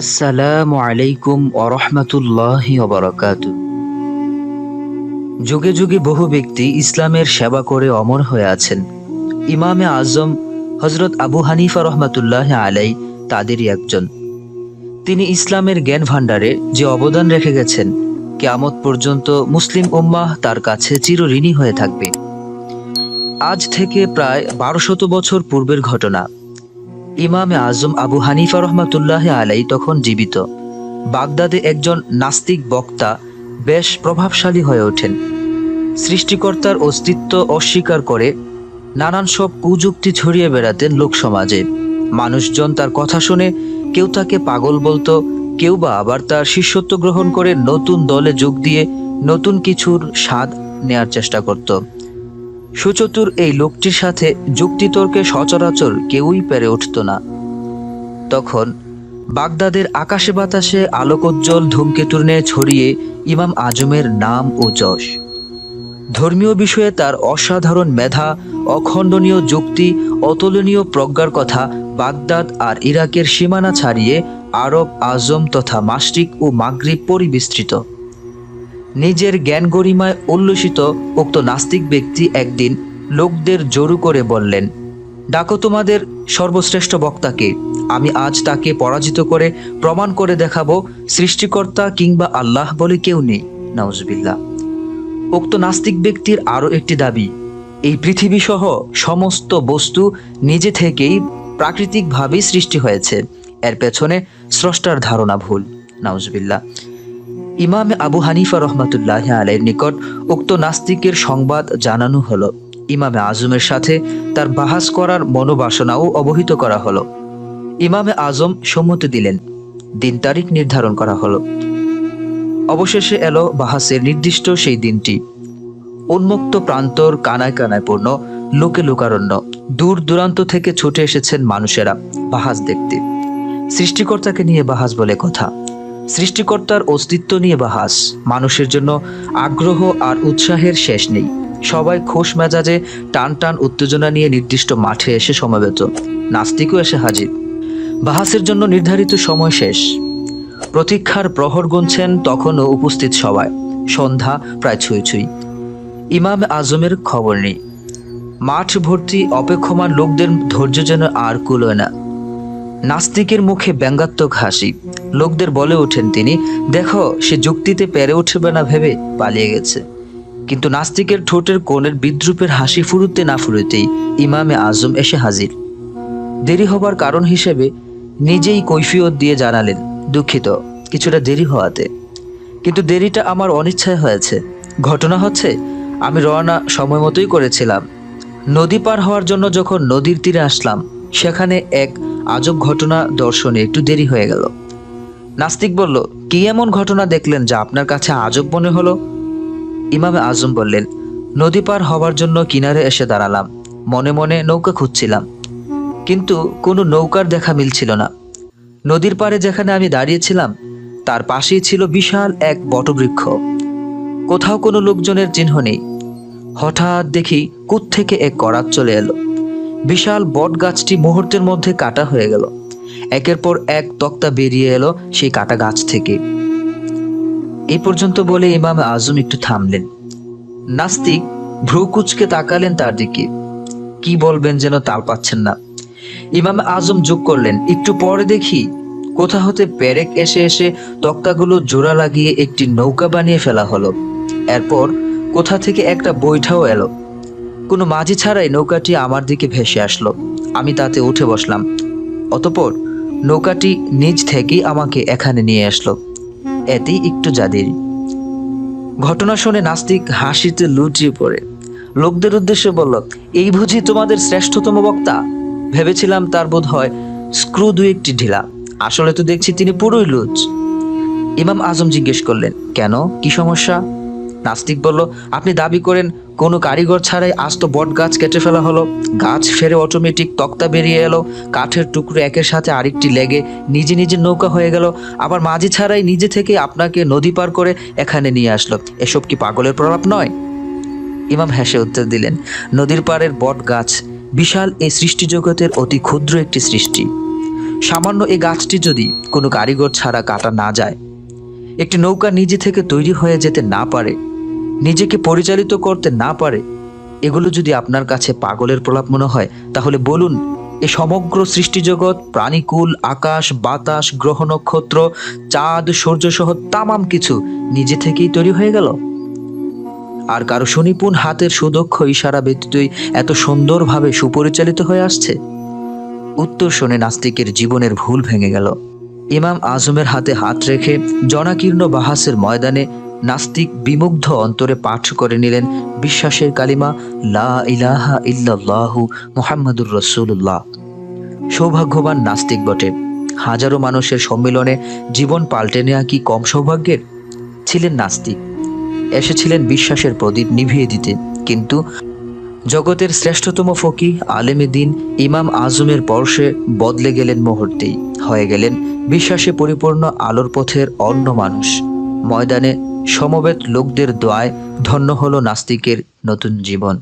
আসসালামু আলাইকুম ওরহমতুল্লাহ ওবরাকাত যুগে যুগে বহু ব্যক্তি ইসলামের সেবা করে অমর হয়ে আছেন। ইমামে আজম হজরত আবু হানিফা রহমতুল্লাহ আলাই তাদেরই একজন। তিনি ইসলামের জ্ঞান ভাণ্ডারে যে অবদান রেখে গেছেন, কেয়ামত পর্যন্ত মুসলিম উম্মাহ তার কাছে চিরঋণী হয়ে থাকবে। আজ থেকে প্রায় বারোশত বছর পূর্বের ঘটনা। ইমামে আজম আবু হানিফা রহমাতুল্লাহ আলাই তখন জীবিত। বাগদাদে একজন নাস্তিক বক্তা বেশ প্রভাবশালী হয়ে ওঠেন। সৃষ্টিকর্তার অস্তিত্ব অস্বীকার করে নানান সব কুযুক্তি ছড়িয়ে বেড়াতেন লোকসমাজে মানুষজন তার কথা শুনে কেউ তাকে পাগল বলতো, কেউ বা আবার তার শিষ্যত্ব গ্রহণ করে নতুন দলে যোগ দিয়ে নতুন কিছুর স্বাদ নেয়ার চেষ্টা করত। সুচতুর এই লোকটির সাথে যুক্তিতর্কে সচরাচর কেউই পেরে উঠত না। তখন বাগদাদের আকাশে বাতাসে আলোকোজ্জ্বল ধূমকেতুর ন্যায় ছড়িয়ে ইমাম আজমের নাম ও যশ। ধর্মীয় বিষয়ে তার অসাধারণ মেধা, অখণ্ডনীয় যুক্তি, অতুলনীয় প্রজ্ঞার কথা বাগদাদ আর ইরাকের সীমানা ছাড়িয়ে আরব, আজম তথা মাসরিক ও মাগরিব পরিবিস্তৃত নিজের জ্ঞান গরিমায় উল্লসিত উক্ত নাস্তিক ব্যক্তি একদিন লোকদের জোরু করে বললেন, ডাকো তোমাদের সর্বশ্রেষ্ঠ বক্তাকে। আমি আজ তাকে পরাজিত করে প্রমাণ করে দেখাবো, সৃষ্টিকর্তা কিংবা আল্লাহ বলে কেউ নেই। নাউজবিল্লা উক্ত নাস্তিক ব্যক্তির আরও একটি দাবি, এই পৃথিবী সহ সমস্ত বস্তু নিজে থেকেই প্রাকৃতিকভাবেই সৃষ্টি হয়েছে। এর পেছনে স্রষ্টার ধারণা ভুল। নাউজবিল্লা ইমামে আবু হানিফা রহমাতুল্লাহ আলের নিকট উক্ত নাস্তিকের সংবাদ জানানো হলো। ইমামে আজমের সাথে তার বাহাস করার মনোবাসনাও অবহিত করা হলো। ইমামে আজম সম্মতি দিলেন, দিন তারিখ নির্ধারণ করা হলো। অবশেষে এলো বাহাসের নির্দিষ্ট সেই দিনটি। উন্মুক্ত প্রান্তর কানায় কানায় পূর্ণ, লোকে লোকারণ্য। দূর দূরান্ত থেকে ছুটে এসেছেন মানুষেরা বাহাস দেখতে। সৃষ্টিকর্তাকে নিয়ে বাহাস বলে কথা। সৃষ্টিকর্তার অস্তিত্ব নিয়ে বাহাস। মানুষের জন্য আগ্রহ আর উৎসাহের শেষ নেই। সবাই খোশ মেজাজে টান টান উত্তেজনা নিয়ে নির্দিষ্ট মাঠে এসে সমবেত। নাস্তিকও এসে হাজির। বাহাসের জন্য নির্ধারিত সময় শেষ। প্রতীক্ষার প্রহর গুনছেন তখনও উপস্থিত সবাই। সন্ধ্যা প্রায় ছুঁই ছুঁই। ইমাম আজমের খবর নেই। মাঠ ভর্তি অপেক্ষমান লোকদের ধৈর্য যেন আর কুলোয় না। নাস্তিকের মুখে ব্যঙ্গাত্মক হাসি। লোকদের বলে ওঠেন তিনি, দেখো, সে যুক্তিতে পেরে উঠবে না ভেবে পালিয়ে গেছে। কিন্তু নাস্তিকের ঠোঁটের কোণের বিদ্রুপের হাসি ফুরুতে না ফুরুতেই ইমামে আজম এসে হাজির। দেরি হবার কারণ হিসেবে নিজেই কৈফিয়ত দিয়ে জানালেন, দুঃখিত, কিছুটা দেরি হওয়াতে। কিন্তু দেরিটা আমার অনিচ্ছায় হয়েছে। ঘটনা হচ্ছে, আমি রওনা সময় মতোই করেছিলাম। নদী পার হওয়ার জন্য যখন নদীর তীরে আসলাম সেখানে এক আজব ঘটনা দর্শনে একটু দেরি হয়ে গেল। নাস্তিক বলল, কি এমন ঘটনা দেখলেন যা আপনার কাছে আজব মনে হলো? ইমামে আজম বললেন, নদী পার হওয়ার জন্য কিনারে এসে দাঁড়ালাম। মনে মনে নৌকা খুঁজছিলাম। কিন্তু কোনো নৌকার দেখা মিলছিল না। নদীর পাড়ে যেখানে আমি দাঁড়িয়েছিলাম, তার পাশেই ছিল বিশাল এক বটবৃক্ষ। কোথাও কোনো লোকজনের চিহ্ন নেই। হঠাৎ দেখি থেকে এক করাত চলে এলো। বিশাল বট গাছটি মুহূর্তের মধ্যে কাটা হয়ে গেল। একের পর এক তক্তা বেরিয়ে এলো সেই কাটা গাছ থেকে। এই পর্যন্ত বলে ইমাম আজম একটু থামলেন। নাস্তিক ভ্রুকুচকে তাকালেন তার দিকে। কি বলবেন যেন তাল পাচ্ছেন না। ইমাম আজম যোগ করলেন, একটু পরে দেখি। কোথা হতে পেরেক এসে এসে তক্তাগুলো জোড়া লাগিয়ে একটি নৌকা বানিয়ে ফেলা হলো। এরপর কোথা থেকে একটা বৈঠাও এলো। কোনো মাঝি ছাড়াই নৌকাটি আমার দিকে ভেসে আসলো। আমি তাতে উঠে বসলাম। অতপর নৌকাটি নিজ থেকেই আমাকে এখানে নিয়ে আসলো। এতেই একটু জাদির ঘটনা শুনে নাস্তিক হাসিতে লুটিয়ে পড়ে। লোকদের উদ্দেশ্যে বলল, এই বুঝি তোমাদের শ্রেষ্ঠতম বক্তা? ভেবেছিলাম তার বোধ হয় স্ক্রু দু একটি ঢিলা। আসলে তো দেখছি তিনি পুরোই লুজ। ইমাম আজম জিজ্ঞেস করলেন, কেন? কি সমস্যা? নাস্তিক বলল, আপনি দাবি করেন, কোনো কারিগর ছাড়াই আস্ত বট গাছ কেটে ফেলা হলো। গাছ ফেরে অটোমেটিক তক্তা বেরিয়ে এলো। কাঠের টুকরো একের সাথে আরেকটি লেগে নিজে নিজে নৌকা হয়ে গেল। আবার মাঝি ছাড়াই নিজে থেকে আপনাকে নদী পার করে এখানে নিয়ে আসলো। এসব কি পাগলের প্রলাপ নয়? ইমাম হেসে উত্তর দিলেন, নদীর পাড়ের বট গাছ বিশাল এই সৃষ্টি জগতের অতি ক্ষুদ্র একটি সৃষ্টি। সামান্য এই গাছটি যদি কোনো কারিগর ছাড়া কাটা না যায়, একটি নৌকা নিজে থেকে তৈরি হয়ে যেতে না পারে নিজেকে পরিচালিত করতে না পারে, এগুলো যদি আপনার কাছে পাগলের প্রলাপ মনে হয়, তাহলে বলুন, এ সমগ্র সৃষ্টিজগৎ, প্রাণীকুল, আকাশ, বাতাস, গ্রহ, নক্ষত্র, চাঁদ সূর্য সহ তামাম কিছু নিজে থেকেই তৈরি হয়ে গেল? আর কারও সুনিপুণ হাতের সুদক্ষ ইশারা ব্যতীতই এত সুন্দরভাবে সুপরিচালিত হয়ে আসছে? উত্তর শুনে নাস্তিকের জীবনের ভুল ভেঙে গেল। ইমাম আজমের হাতে হাত রেখে জনাকীর্ণ বাহাসের ময়দানে নাস্তিক বিমুগ্ধ অন্তরে পাঠ করে নিলেন বিশ্বাসের কালিমা, লা ইলাহা ইল্লাল্লাহু মুহাম্মাদুর রসুল্লাহ সৌভাগ্যবান নাস্তিক বটে। হাজারো মানুষের সম্মিলনে জীবন পাল্টে নেওয়া কি কম সৌভাগ্যের? ছিলেন নাস্তিক। এসেছিলেন বিশ্বাসের প্রদীপ নিভিয়ে দিতে। কিন্তু জগতের শ্রেষ্ঠতম ফকি আলেমে দিন, ইমাম আজমের পরশে বদলে গেলেন মুহূর্তেই। হয়ে গেলেন বিশ্বাসে পরিপূর্ণ আলোর পথের অন্য মানুষ। ময়দানে সমবেত লোকদের দোয়ায় ধন্য হলো নাস্তিকের নতুন জীবন।